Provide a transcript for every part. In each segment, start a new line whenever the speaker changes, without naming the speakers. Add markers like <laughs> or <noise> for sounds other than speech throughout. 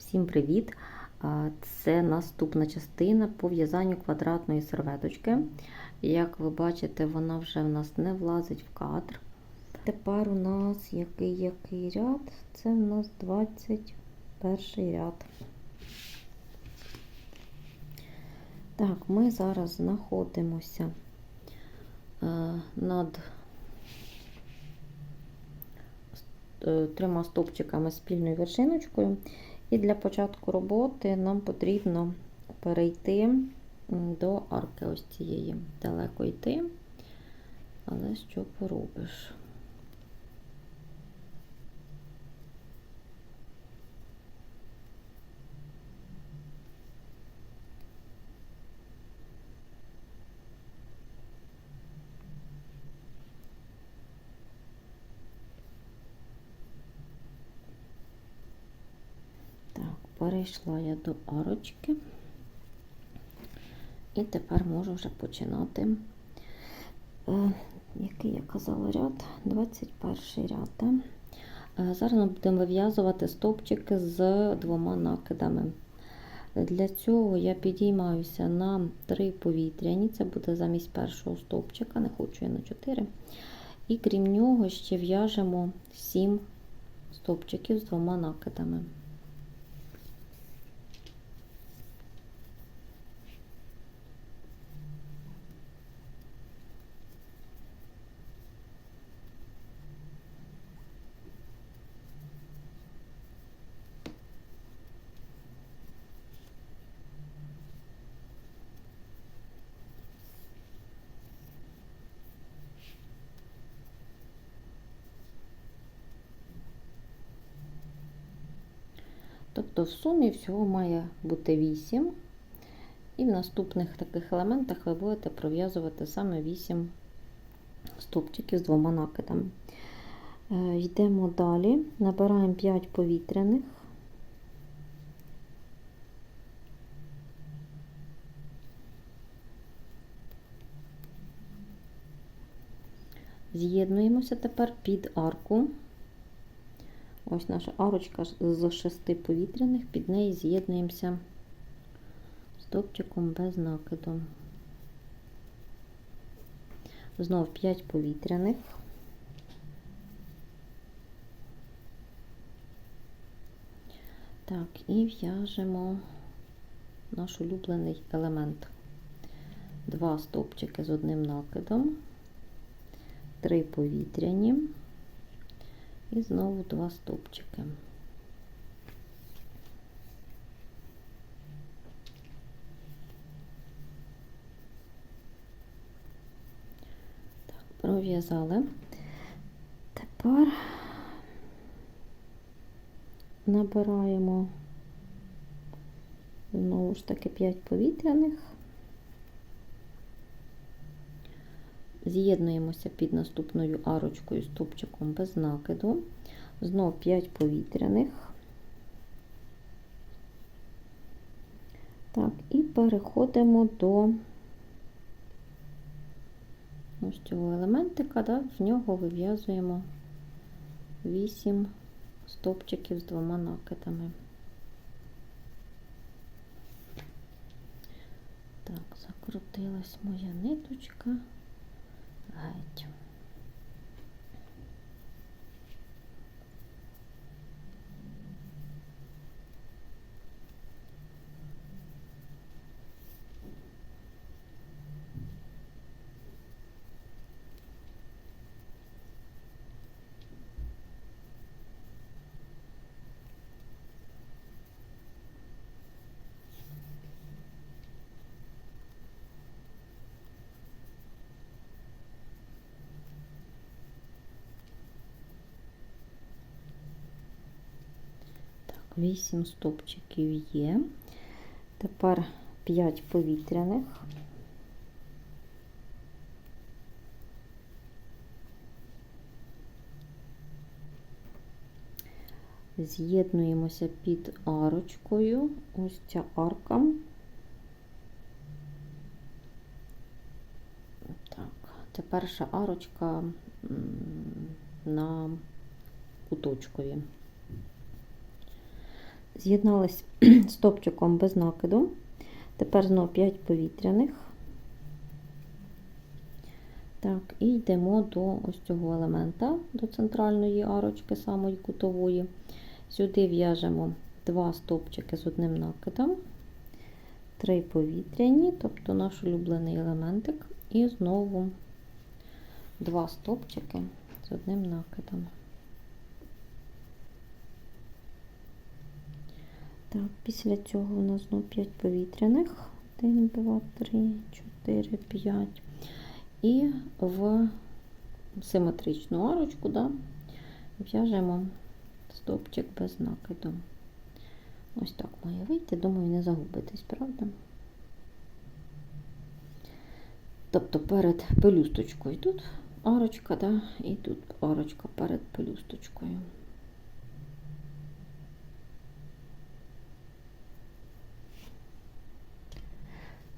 Всім привіт! Це наступна частина по в'язанню квадратної серветочки. Як ви бачите, вона вже в нас не влазить в кадр. Тепер у нас який який ряд? Це у нас 21 ряд. Так, ми зараз знаходимося е, над е, трьома стовпчиками спільною вершиночкою. І для початку роботи нам потрібно перейти до арки ось цієї. Далеко йти, але що поробиш? Так, перейшла я до арочки. І тепер можу вже починати, е, який я казала ряд, 21 ряд. Е, зараз ми будемо вив'язувати стовпчики з двома накидами. Для цього я підіймаюся на 3 повітряні, це буде замість першого стовпчика, не хочу я на 4. І крім нього ще в'яжемо 7 стовпчиків з двома накидами. Тобто в сумі всього має бути 8. І в наступних таких елементах ви будете пров'язувати саме 8 стовпчиків з двома накидами. Е, Йдемо далі, набираємо 5 повітряних. З'єднуємося тепер під арку. Ось наша арочка з шести повітряних, під неї з'єднуємося стовпчиком без накиду. Знов 5 повітряних. Так, і в'яжемо наш улюблений елемент. Два стовпчики з одним накидом, три повітряні. І знову два стовпчики. Так, пров'язали. Тепер набираємо знову ж таки 5 повітряних. З'єднуємося під наступною арочкою стовпчиком без накиду. Знов 5 повітряних. Так, і переходимо до ось цього елементика, да, в нього вив'язуємо 8 стовпчиків з двома накидами. Так, закрутилась моя ниточка геть. 8 стопчиків є. Тепер 5 повітряних. З'єднуємося під арочкою. Ось ця арка. Так, це перша арочка на куточкові. З'єднались стопчиком без накиду. Тепер знову 5 повітряних. Так, і йдемо до ось цього елемента, до центральної арочки, самої кутової. Сюди в'яжемо два стовпчики з одним накидом, три повітряні, тобто наш улюблений елементик, і знову два стовпчики з одним накидом. Так, після цього у нас знову 5 повітряних. 1, 2, 3, 4, 5. І в симетричну арочку да, в'яжемо стовпчик без накиду. Ось так має вийти, думаю, не загубитись, правда? Тобто перед пелюсточкою тут арочка, да, і тут арочка перед пелюсточкою.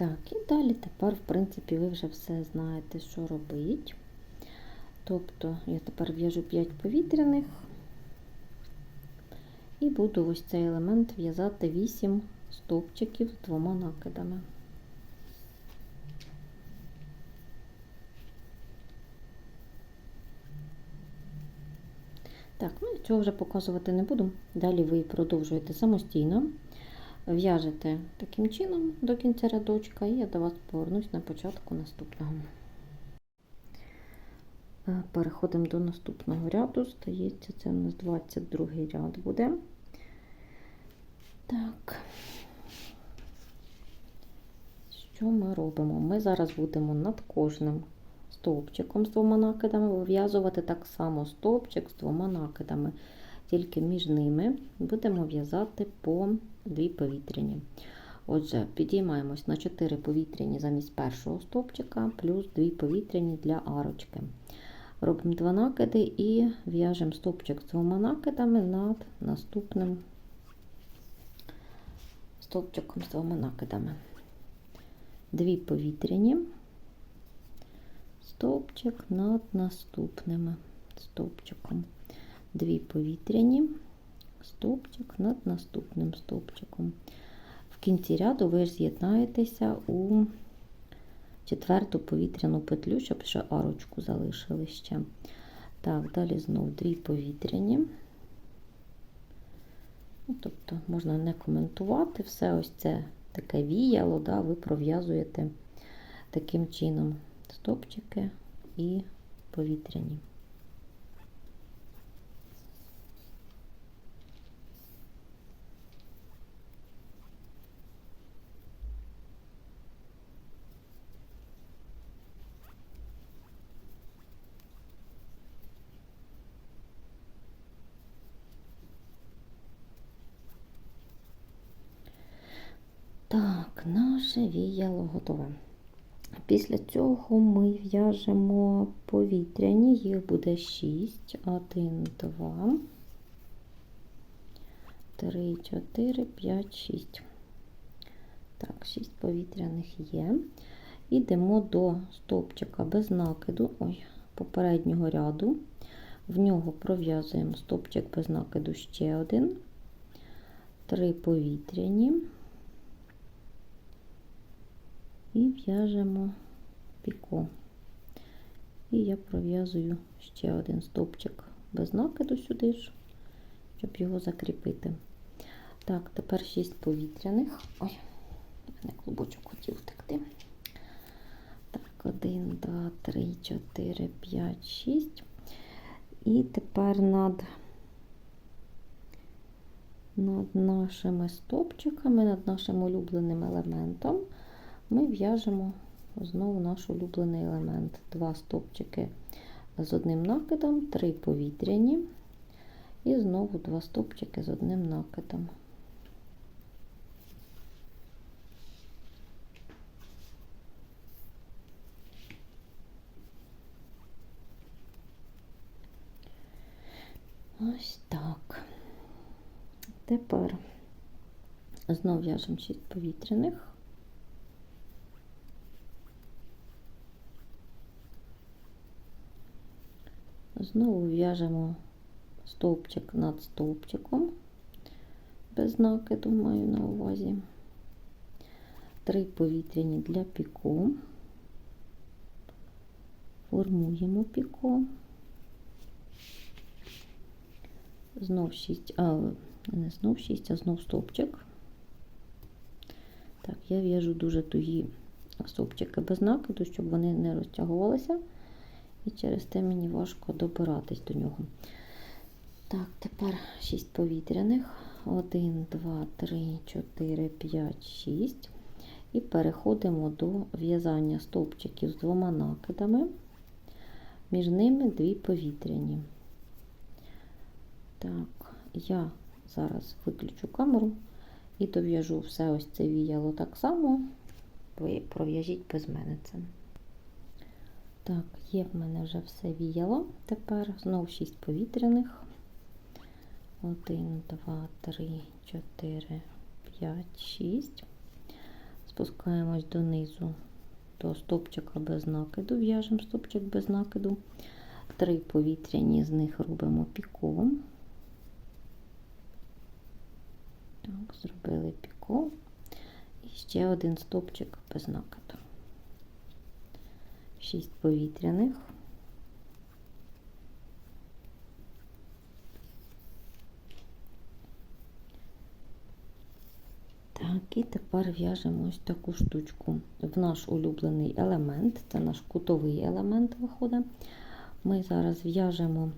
Так, і далі тепер, в принципі, ви вже все знаєте, що робить. Тобто я тепер в'яжу 5 повітряних і буду ось цей елемент в'язати 8 стовпчиків з двома накидами. Так, ну цього вже показувати не буду. Далі ви продовжуєте самостійно. В'яжете таким чином до кінця рядочка, і я до вас повернусь на початку наступного. Е, Переходимо до наступного ряду. Стається, це у нас 22 ряд буде. Так, що ми робимо? Ми зараз будемо над кожним стовпчиком з двома накидами вив'язувати так само стовпчик з двома накидами. Тільки між ними будемо в'язати по дві повітряні. Отже, підіймаємось на 4 повітряні замість першого стовпчика, плюс 2 повітряні для арочки. Робимо два накиди і в'яжемо стовпчик з двома накидами над наступним стовпчиком з двома накидами. Дві повітряні, стовпчик над наступним стовпчиком. Дві повітряні, стовпчик над наступним стовпчиком. В кінці ряду ви з'єднаєтеся у четверту повітряну петлю, щоб ще арочку залишили ще. Так, далі знову дві повітряні. Ну, Тобто можна не коментувати, все ось це таке віяло, да, ви пров'язуєте таким чином стопчики і повітряні. Так, наше віяло готове. Після цього ми в'яжемо повітряні, їх буде 6, 1, 2, 3, 4, 5, 6. Так, 6 повітряних є. Ідемо до стовпчика без накиду, ой, попереднього ряду. В нього пров'язуємо стовпчик без накиду ще один, 3 повітряні і в'яжемо піко. І я пров'язую ще один стовпчик без накиду сюди ж, щоб його закріпити. Так, тепер 6 повітряних. Ой, мене клубочок хотів втекти. Так, 1, 2, 3, 4, 5, 6. І тепер над над нашими стовпчиками, над нашим улюбленим елементом ми в'яжемо знову наш улюблений елемент. Два стовпчики з одним накидом, три повітряні, і знову два стовпчики з одним накидом. Ось так. Тепер знову в'яжемо 6 повітряних. Знову в'яжемо стовпчик над стовпчиком без накиду маю на увазі. Три повітряні для піко. Формуємо піко. Знов 6, а не знов 6, а знов стовпчик. Так, я в'яжу дуже тугі стовпчики без накиду, щоб вони не розтягувалися. І через те мені важко добиратись до нього. Так, тепер 6 повітряних. 1, 2, 3, 4, 5, 6. І переходимо до в'язання стовпчиків з двома накидами. Між ними дві повітряні. Так, я зараз виключу камеру і дов'яжу все ось це віяло так само. Ви пров'яжіть без мене це. Так, є в мене вже все віяло. Тепер знову 6 повітряних. 1, 2, 3, 4, 5, 6. Спускаємось донизу до стопчика без накиду, в'яжемо стопчик без накиду. Три повітряні з них робимо піком. Так, зробили піко. І ще один стопчик без накиду. Шість повітряних. Так, і тепер в'яжемо ось таку штучку в наш улюблений елемент, це наш кутовий елемент виходить. Ми зараз в'яжемо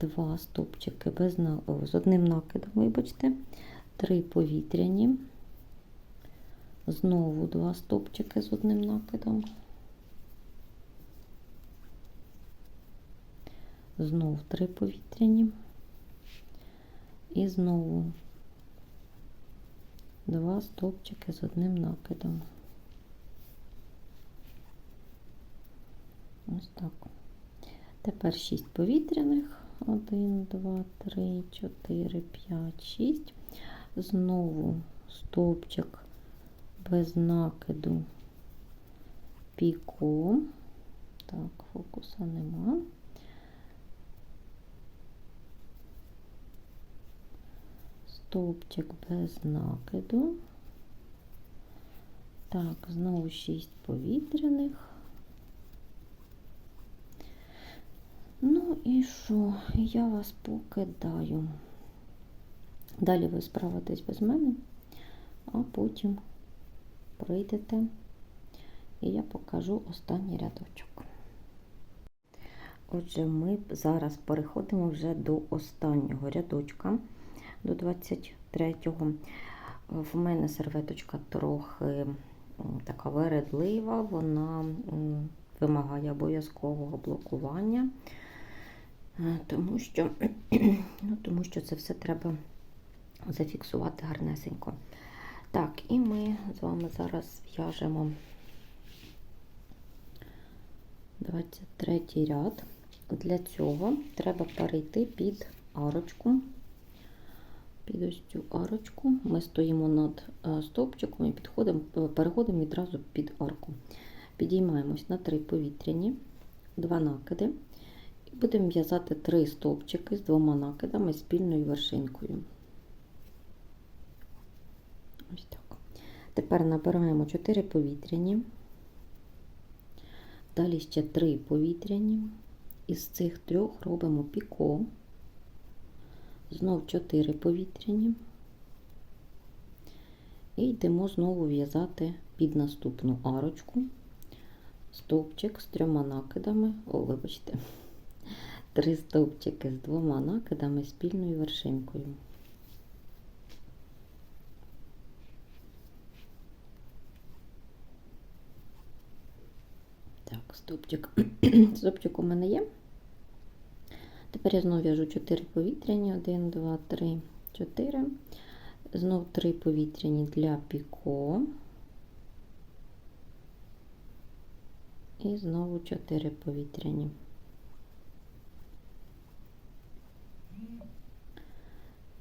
два стопчики без, з одним накидом, вибачте, три повітряні, знову два стопчики з одним накидом, знову три повітряні і знову два стовпчики з одним накидом. Ось так. Тепер 6 повітряних. 1, 2, 3, 4, 5, 6. Знову стовпчик без накиду піко. Так, фокуса нема. Стовпчик без накиду. Так, знову 6 повітряних. Ну і що? Я вас покидаю. Далі ви справитесь без мене, а потім прийдете і я покажу останній рядочок. Отже, ми зараз переходимо вже до останнього рядочка до 23-го. В мене серветочка трохи така вередлива, вона вимагає обов'язкового блокування, е, тому що, <clears throat> ну, тому що це все треба зафіксувати гарнесенько. Так, і ми з вами зараз в'яжемо 23 ряд. Для цього треба перейти під арочку під ось цю арочку. Ми стоїмо над е, стовпчиком і підходимо, е, переходимо відразу під арку. Підіймаємось на три повітряні, два накиди. І будемо в'язати три стовпчики з двома накидами спільною вершинкою. Ось так. Тепер набираємо 4 повітряні, далі ще 3 повітряні. Із цих трьох робимо піко знов 4 повітряні. І йдемо знову в'язати під наступну арочку. Стовпчик з трьома накидами, о, вибачте, три стовпчики з двома накидами спільною вершинкою. Так, стовпчик, <clears throat> стовпчик у мене є. Тепер я знову в'яжу 4 повітряні, 1, 2, 3, 4. Знов 3 повітряні для піко. І знову 4 повітряні.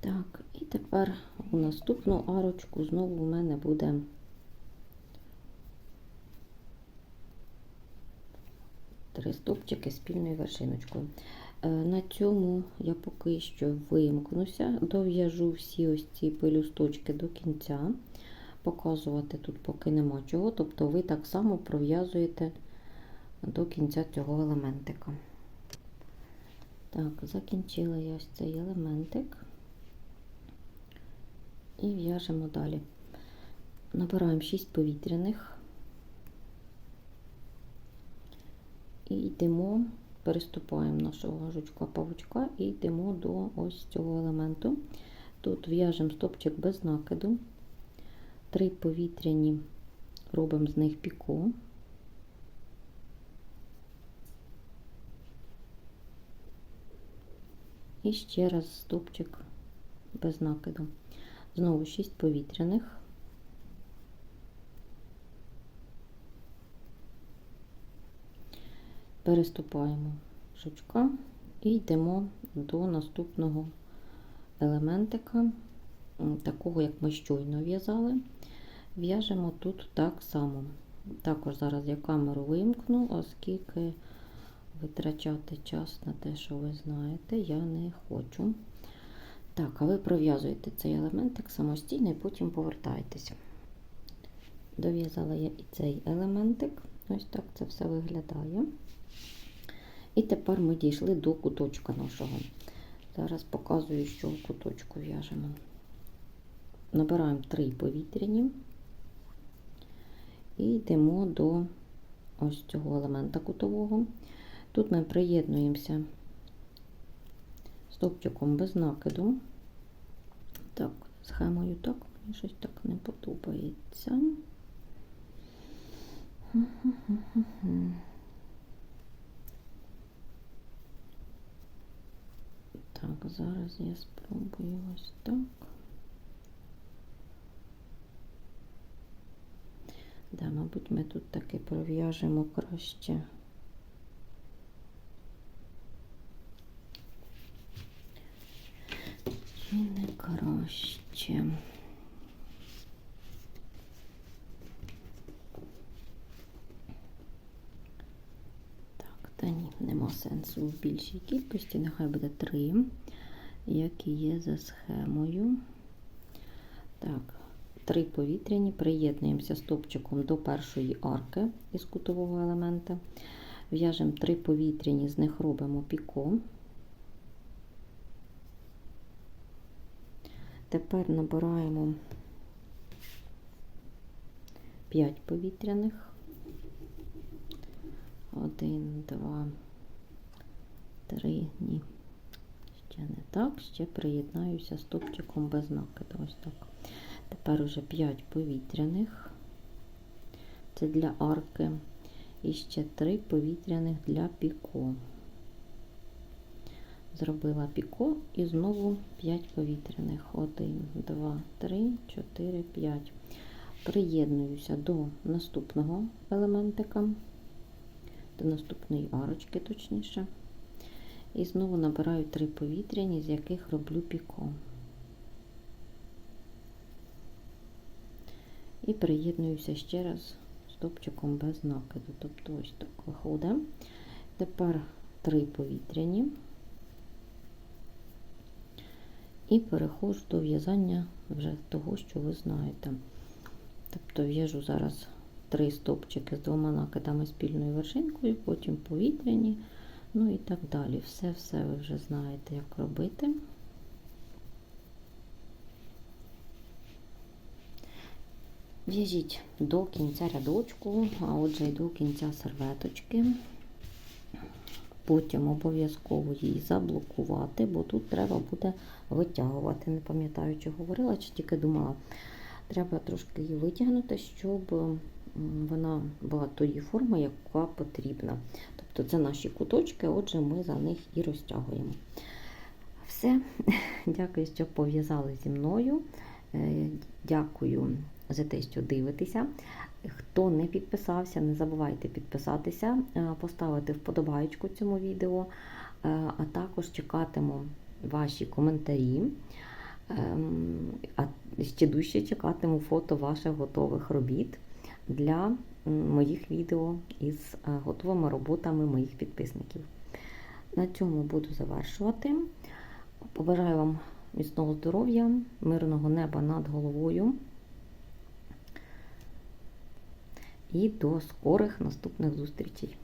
Так, і тепер у наступну арочку знову у мене буде три стовпчики спільною вершиночкою. Е, На цьому я поки що вимкнуся, дов'яжу всі ось ці пелюсточки до кінця. Показувати тут поки нема чого, тобто ви так само пров'язуєте до кінця цього елементика. Так, закінчила я ось цей елементик і в'яжемо далі. Набираємо 6 повітряних і йдемо, переступаємо нашого жучка-павучка і йдемо до ось цього елементу. Тут в'яжемо стопчик без накиду, 3 повітряні, робимо з них піко. І ще раз стопчик без накиду. Знову 6 повітряних. Переступаємо жучка і йдемо до наступного елементика, такого, як ми щойно в'язали. В'яжемо тут так само. Також зараз я камеру вимкну, оскільки витрачати час на те, що ви знаєте, я не хочу. Так, а ви пров'язуєте цей елементик самостійно і потім повертаєтеся. Дов'язала я і цей елементик. Ось так це все виглядає. І тепер ми дійшли до куточка нашого. Зараз показую, що куточку в'яжемо. Набираємо 3 повітряні і йдемо до ось цього елемента кутового. Тут ми приєднуємося стовпчиком без накиду. Так, схемою так, мені щось так не подобається. Так, зараз я спробую ось так. Да, мабуть, ми тут таки пров'яжемо краще. Чи не краще? Так, та ні, нема сенсу в більшій кількості, нехай буде три, як і є за схемою. Так, три повітряні, приєднуємося стопчиком до першої арки із кутового елемента. В'яжемо три повітряні, з них робимо піко. Тепер набираємо 5 повітряних. Один, два, три, ні. Ще не так, ще приєднаюся стопчиком без накиду. Ось так. Тепер уже 5 повітряних. Це для арки. І ще 3 повітряних для піко. Зробила піко і знову 5 повітряних. 1, 2, 3, 4, 5. Приєднуюся до наступного елементика, до наступної арочки, точніше. І знову набираю 3 повітряні, з яких роблю піко. І приєднуюся ще раз стопчиком без накиду. Тобто ось так виходить. Тепер 3 повітряні. І переходжу до в'язання вже того, що ви знаєте. Тобто в'яжу зараз три стопчики з двома накидами спільною вершинкою, потім повітряні, ну і так далі. Все-все ви вже знаєте, як робити. В'яжіть до кінця рядочку, а отже і до кінця серветочки. Потім обов'язково її заблокувати, бо тут треба буде витягувати. Не пам'ятаю, чи говорила, чи тільки думала. Треба трошки її витягнути, щоб вона була тої форми, яка потрібна. Тобто це наші куточки, отже, ми за них і розтягуємо. Все. <laughs> Дякую, що пов'язали зі мною. Дякую за те, що дивитеся. Хто не підписався, не забувайте підписатися, поставити вподобайку цьому відео, а також чекатиму ваші коментарі. А ще дужче чекатиму фото ваших готових робіт для моїх відео із готовими роботами моїх підписників. На цьому буду завершувати. Побажаю вам міцного здоров'я, мирного неба над головою. І до скорих наступних зустрічей.